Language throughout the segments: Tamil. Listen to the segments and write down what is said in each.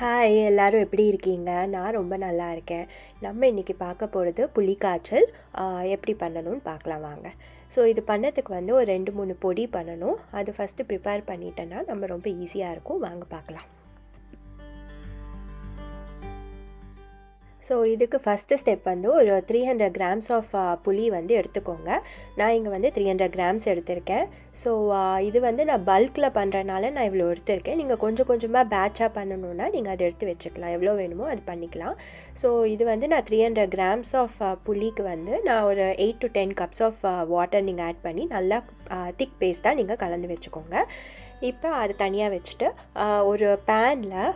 ஹாய் எல்லோரும் எப்படி இருக்கீங்க? நான் ரொம்ப நல்லா இருக்கேன். நம்ம இன்றைக்கி பார்க்க போகிறது புளிக்காய்ச்சல் எப்படி பண்ணணும்னு பார்க்கலாம் வாங்க. ஸோ இது பண்ணதுக்கு வந்து ஒரு ரெண்டு மூணு பொடி பண்ணணும். அது ஃபஸ்ட்டு ப்ரிப்பேர் பண்ணிட்டேன்னா நம்ம ரொம்ப ஈஸியாக இருக்கும். வாங்க பார்க்கலாம். ஸோ இதுக்கு ஃபஸ்ட்டு ஸ்டெப் வந்து ஒரு த்ரீ ஹண்ட்ரட் கிராம்ஸ் ஆஃப் புளி வந்து எடுத்துக்கோங்க. நான் இங்கே வந்து த்ரீ ஹண்ட்ரட் கிராம்ஸ் எடுத்திருக்கேன். ஸோ uh, இது வந்து நான் பல்கில் பண்ணுறனால நான் இவ்வளோ எடுத்திருக்கேன். நீங்கள் கொஞ்சம் கொஞ்சமாக பேட்சாக பண்ணணுன்னா நீங்கள் அதை எடுத்து வச்சுக்கலாம். எவ்வளோ வேணுமோ அது பண்ணிக்கலாம். ஸோ இது வந்து நான் த்ரீ ஹண்ட்ரட் கிராம்ஸ் ஆஃப் புளிக்கு வந்து நான் ஒரு eight to ten cups of water நீங்கள் ஆட் பண்ணி நல்லா திக் பேஸ்ட்டாக நீங்கள் கலந்து வச்சுக்கோங்க. இப்போ அது தனியாக வச்சுட்டு ஒரு பேனில்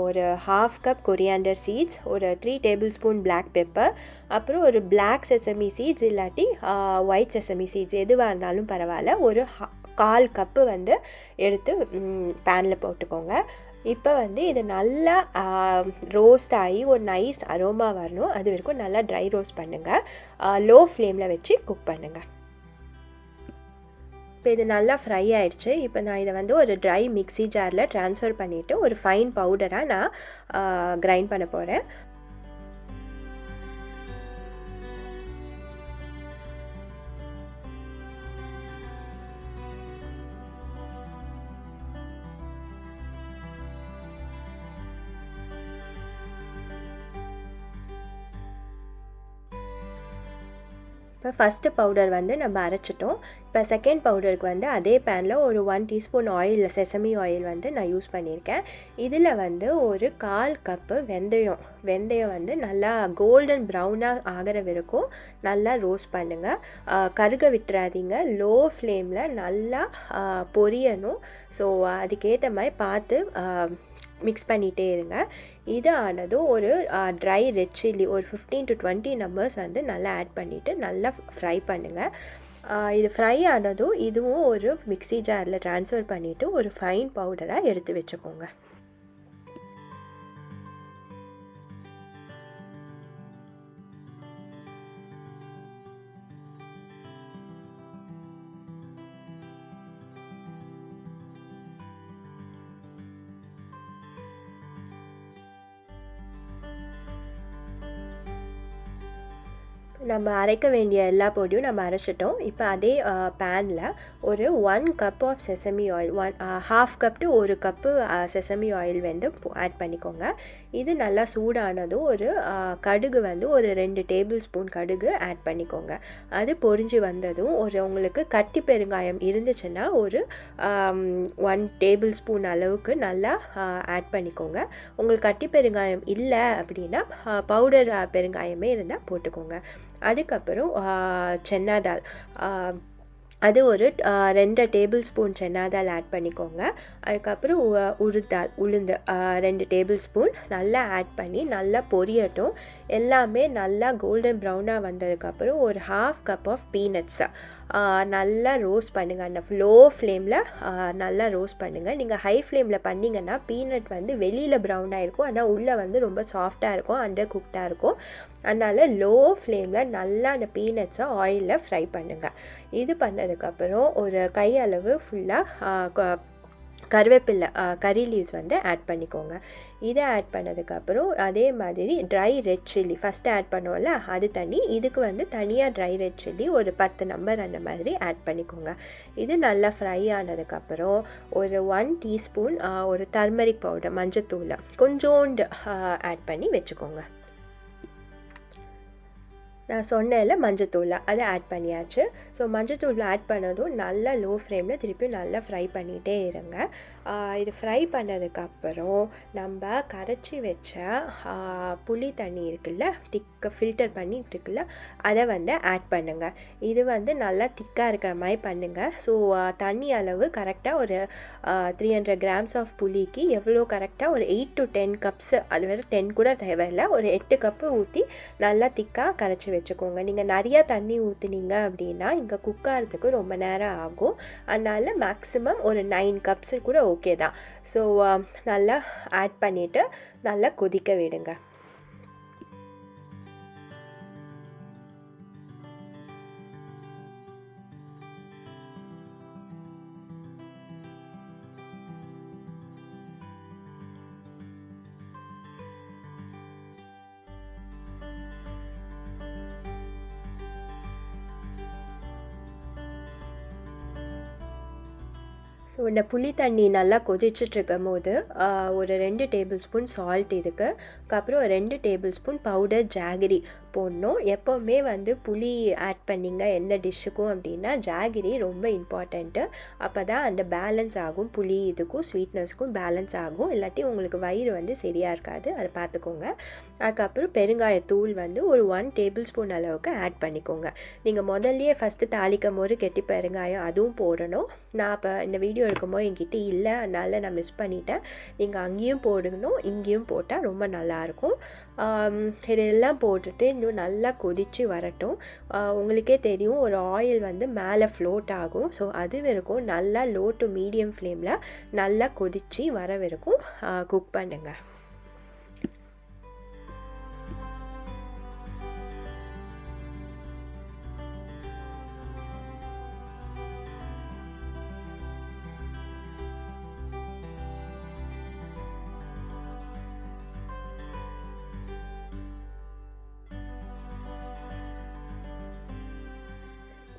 ஒரு ஹாஃப் கப் கொரியாண்டர் சீட்ஸ் ஒரு three tablespoon black pepper அப்புறம் ஒரு பிளாக் செசமி சீட்ஸ் இல்லாட்டி ஒயிட் செசமி சீட்ஸ் எதுவாக இருந்தாலும் பரவாயில்ல ஒரு ஹா- கால் கப்பு வந்து எடுத்து பேனில் போட்டுக்கோங்க. இப்போ வந்து இது நல்லா ரோஸ்ட் ஆகி ஒரு நைஸ் அரோமா வரணும். அது வரைக்கும் நல்லா ட்ரை ரோஸ்ட் பண்ணுங்கள் லோ ஃப்ளேமில் வச்சு குக் பண்ணுங்கள் இப்போ இது நல்லா ஃப்ரை ஆயிடுச்சு. இப்போ நான் இதை வந்து ஒரு ட்ரை மிக்ஸி ஜாரில் ட்ரான்ஸ்ஃபர் பண்ணிவிட்டு ஒரு ஃபைன் பவுடராக நான் கிரைண்ட் பண்ண போகிறேன் இப்போ ஃபஸ்ட்டு பவுடர் வந்து நம்ம அரைச்சிட்டோம். இப்போ செகண்ட் பவுடருக்கு வந்து அதே பேனில் ஒரு one teaspoon oil sesame oil வந்து நான் யூஸ் பண்ணியிருக்கேன். இதில் வந்து ஒரு கால் கப்பு வெந்தயம். வெந்தயம் வந்து நல்லா கோல்டன் ப்ரௌனாக ஆகிற வரைக்கும் நல்லா ரோஸ்ட் பண்ணுங்கள் கருக விட்டுறாதீங்க. லோ ஃப்ளேமில் நல்லா பொரியணும். ஸோ அதுக்கேற்ற மாதிரி பார்த்து மிக்ஸ் பண்ணிகிட்டே இருங்க. இது ஆனதும் ஒரு ட்ரை ரெட் சில்லி ஒரு ஃபிஃப்டீன் டு டுவெண்ட்டி நம்பர்ஸ் வந்து நல்லா ஆட் பண்ணிவிட்டு நல்லா ஃப்ரை பண்ணுங்கள் இது ஃப்ரை ஆனதும் இதுவும் ஒரு மிக்சி ஜாரில் ட்ரான்ஸ்ஃபர் பண்ணிவிட்டு ஒரு ஃபைன் பவுடராக எடுத்து வச்சுக்கோங்க. நம்ம அரைக்க வேண்டிய எல்லா பொடியும் நம்ம அரைச்சிட்டோம். இப்போ அதே பேனில் ஒரு one cup of sesame oil one half cup to ஒரு கப்பு செசமி ஆயில் வந்து ஆட் பண்ணிக்கோங்க. இது நல்லா சூடானதும் ஒரு கடுகு வந்து ஒரு ரெண்டு டேபிள் ஸ்பூன் கடுகு ஆட் பண்ணிக்கோங்க. அது பொரிஞ்சு வந்ததும் ஒரு உங்களுக்கு கட்டி பெருங்காயம் இருந்துச்சுன்னா ஒரு ஒன் டேபிள் ஸ்பூன் அளவுக்கு நல்லா ஆட் பண்ணிக்கோங்க. உங்களுக்கு கட்டி பெருங்காயம் இல்லை அப்படின்னா பவுடர் பெருங்காயமே இருந்தால் போட்டுக்கோங்க. அதுக்கப்புறம் சென்னாதால் அது ஒரு ரெண்டு டேபிள் ஸ்பூன் சென்னா தால் ஆட் பண்ணிக்கோங்க. அதுக்கப்புறம் உ- உருத்தால் உளுந்து ரெண்டு டேபிள் ஸ்பூன் நல்லா ஆட் பண்ணி நல்லா பொரியட்டும். எல்லாமே நல்லா கோல்டன் ப்ரௌனாக வந்ததுக்கப்புறம் ஒரு ஹாஃப் கப் ஆஃப் பீனட்ஸ் நல்லா ரோஸ்ட் பண்ணுங்கள் அந்த லோ ஃப்ளேமில் நல்லா ரோஸ்ட் பண்ணுங்கள் நீங்கள் ஹை ஃப்ளேமில் பண்ணிங்கன்னா பீனட் வந்து வெளியில் ப்ரௌனாக இருக்கும் ஆனால் உள்ளே வந்து ரொம்ப சாஃப்டாக இருக்கும். அண்டர் குக்டாக இருக்கும். அதனால் லோ ஃப்ளேமில் நல்லா அந்த பீனட்ஸை ஆயிலில் ஃப்ரை பண்ணுங்கள் இது பண்ணதுக்கப்புறம் ஒரு கையளவு ஃபுல்லாக கருவேப்பில்லை கறி லீவ்ஸ் வந்து ஆட் பண்ணிக்கோங்க. இதை ஆட் பண்ணதுக்கப்புறம் அதே மாதிரி dry red chilli first add பண்ணோம்ல அது தனி இதுக்கு வந்து தனியாக ட்ரை ரெட் சில்லி ஒரு பத்து நம்பர் அந்த மாதிரி ஆட் பண்ணிக்கோங்க. இது நல்லா ஃப்ரை ஆனதுக்கப்புறம் ஒரு ஒன் டீஸ்பூன் ஒரு டர்மரிக் பவுடர் மஞ்சத்தூளை கொஞ்சோண்டு ஆட் பண்ணி வச்சுக்கோங்க. நான் சொன்னேன்ல மஞ்சத்தூள் அதை ஆட் பண்ணியாச்சு. ஸோ மஞ்சத்தூள் ஆட் பண்ணதும் நல்லா லோ ஃப்ளேமில் திருப்பி நல்லா ஃப்ரை பண்ணிகிட்டே இருங்க. இது ஃப்ரை பண்ணதுக்கப்புறம் நம்ம கரைச்சி வச்ச புளி தண்ணி இருக்குல்ல திக்க ஃபில்டர் பண்ணி இருக்குல்ல அதை வந்து ஆட் பண்ணுங்கள் இது வந்து நல்லா திக்காக இருக்கிற மாதிரி பண்ணுங்கள் ஸோ தண்ணி அளவு கரெக்டாக ஒரு த்ரீ ஹண்ட்ரட் கிராம்ஸ் ஆஃப் புளிக்கு எவ்வளோ கரெக்டாக ஒரு எயிட் டு டென் கப்ஸ் அது வந்து டென் கூட தேவையில்லை ஒரு எட்டு கப்பு ஊற்றி நல்லா திக்காக கரைச்சி வச்சுக்கோங்க. நீங்கள் நிறையா தண்ணி ஊற்றுனீங்க அப்படின்னா இங்கே குக் ஆகிறதுக்கு ரொம்ப நேரம் ஆகும். அதனால் மேக்ஸிமம் ஒரு நைன் கப்ஸு கூட ஓகே தான். ஸோ நல்லா ஆட் பண்ணிவிட்டு நல்லா கொதிக்க விடுங்க. ஸோ இந்த புளி தண்ணி நல்லா கொதிச்சுட்ருக்கும் போது ஒரு ரெண்டு டேபிள் ஸ்பூன் சால்ட் இதுக்கு அதுக்கப்புறம் ரெண்டு டேபிள் ஸ்பூன் பவுடர் ஜாகிரி போடணும். எப்போவுமே வந்து புளி ஆட் பண்ணிங்க எந்த டிஷ்ஷுக்கும் அப்படின்னா ஜாகிரி ரொம்ப இம்பார்ட்டண்ட்டு அப்போ தான் அந்த பேலன்ஸ் ஆகும். புளி இதுக்கும் ஸ்வீட்னஸ்க்கும் பேலன்ஸ் ஆகும். இல்லாட்டி உங்களுக்கு வயிறு வந்து சரியாக இருக்காது. அதை பார்த்துக்கோங்க. அதுக்கப்புறம் பெருங்காயத்தூள் வந்து ஒரு ஒன் டேபிள் ஸ்பூன் அளவுக்கு ஆட் பண்ணிக்கோங்க. நீங்கள் முதல்லையே ஃபஸ்ட்டு தாளிக்கும் போது கெட்டி பெருங்காயம் அதுவும் போடணும். நான் இப்போ இந்த வீடியோ எடுக்கும்போது என்கிட்ட இல்லை. அதனால் நான் மிஸ் பண்ணிட்டேன். நீங்கள் அங்கேயும் போடணும் இங்கேயும் போட்டால் ரொம்ப நல்லாயிருக்கும் இதெல்லாம் போட்டுட்டு இன்னும் நல்லா கொதித்து வரட்டும். உங்களுக்கே தெரியும். ஒரு ஆயில் வந்து மேலே ஃப்ளோட் ஆகும். ஸோ அது வரைக்கும் நல்லா லோ டு மீடியம் ஃப்ளேமில் நல்லா கொதித்து வர வரைக்கும் குக் பண்ணுங்கள்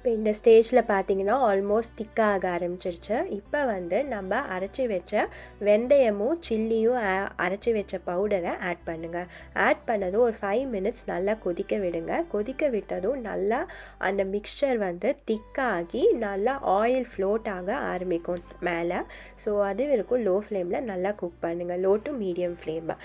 இப்போ இந்த ஸ்டேஜில் பார்த்தீங்கன்னா ஆல்மோஸ்ட் திக்காக ஆரம்பிச்சிருச்சு. இப்போ வந்து நம்ம அரைச்சி வச்ச வெந்தயமும் சில்லியும் அரைச்சி வச்ச பவுடரை ஆட் பண்ணுங்கள் ஆட் பண்ணதும் ஒரு ஃபைவ் மினிட்ஸ் நல்லா கொதிக்க விடுங்க. கொதிக்க விட்டதும் நல்லா அந்த மிக்சர் வந்து திக்காகி நல்லா ஆயில் ஃப்ளோட் ஆக ஆரம்பிக்கும் மேலே. ஸோ அது இருக்கும் லோ ஃப்ளேமில் நல்லா குக் பண்ணுங்கள் லோ டு மீடியம் ஃப்ளேமை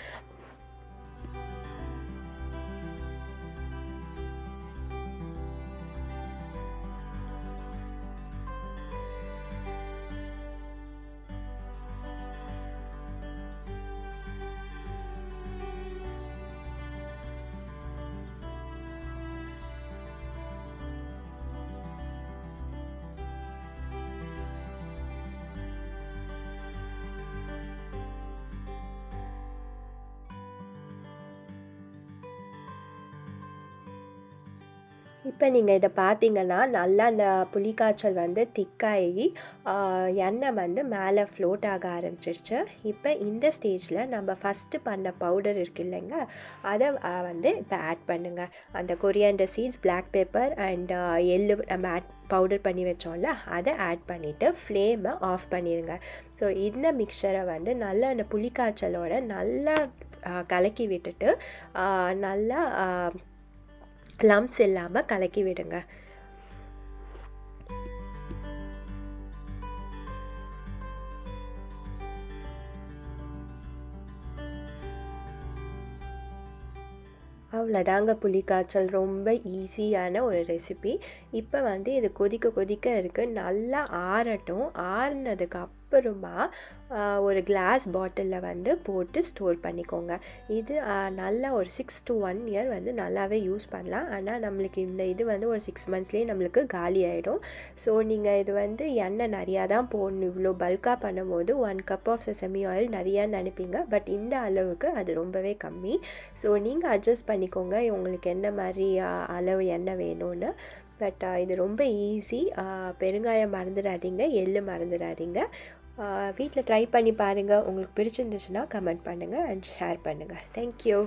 இப்போ நீங்கள் இதை பார்த்தீங்கன்னா நல்லா அந்த புளிக்காய்ச்சல் வந்து திக்காகி எண்ணெய் வந்து மேலே ஃப்ளோட் ஆக ஆரம்பிச்சிருச்சு. இப்போ இந்த ஸ்டேஜில் நம்ம ஃபஸ்ட்டு பண்ண பவுடர் இருக்கு இல்லைங்க அதை வந்து இப்போ ஆட் பண்ணுங்கள் அந்த coriander seeds black pepper and எள்ளு நம்ம ஆட் பவுடர் பண்ணி வச்சோம்ல அதை ஆட் பண்ணிவிட்டு ஃப்ளேமை ஆஃப் பண்ணிடுங்க ஸோ இந்த மிக்சரை வந்து நல்லா அந்த புளிக்காய்ச்சலோட நல்லா கலக்கி விட்டுட்டு நல்லா லம்ஸ் இல்லாமல் கலக்கி விடுங்க. அவ்வளோதாங்க புளிக்காய்ச்சல் ரொம்ப ஈஸியான ஒரு ரெசிபி இப்போ வந்து இது கொதிக்க கொதிக்க இருக்குது நல்லா ஆறட்டும். ஆறுனதுக்கு அப்புறமா ஒரு கிளாஸ் பாட்டிலில் வந்து போட்டு ஸ்டோர் பண்ணிக்கோங்க. இது நல்லா ஒரு சிக்ஸ் டு ஒன் இயர் வந்து நல்லாவே யூஸ் பண்ணலாம். ஆனால் நம்மளுக்கு இந்த இது வந்து ஒரு சிக்ஸ் மந்த்ஸ்லேயே நம்மளுக்கு காலி ஆகிடும் ஸோ நீங்கள் இது வந்து எண்ணெய் நிறையா தான் போடணும். இவ்வளோ பல்காக பண்ணும்போது one cup of sesame oil நிறையா நினைப்பீங்க. பட் இந்த அளவுக்கு அது ரொம்பவே கம்மி. ஸோ நீங்கள் அட்ஜஸ்ட் பண்ணிக்கோங்க. உங்களுக்கு என்ன மாதிரி அளவு எண்ணெய் வேணும்னு. பட் இது ரொம்ப ஈஸி பெருங்காயம் மறந்துடாதீங்க. எள்ளு மறந்துடாதீங்க. வீட்டில் ட்ரை பண்ணி பாருங்கள் உங்களுக்கு பிடிச்சிருந்துச்சுன்னா கமெண்ட் பண்ணுங்கள் அண்ட் ஷேர் பண்ணுங்கள் தேங்க்யூ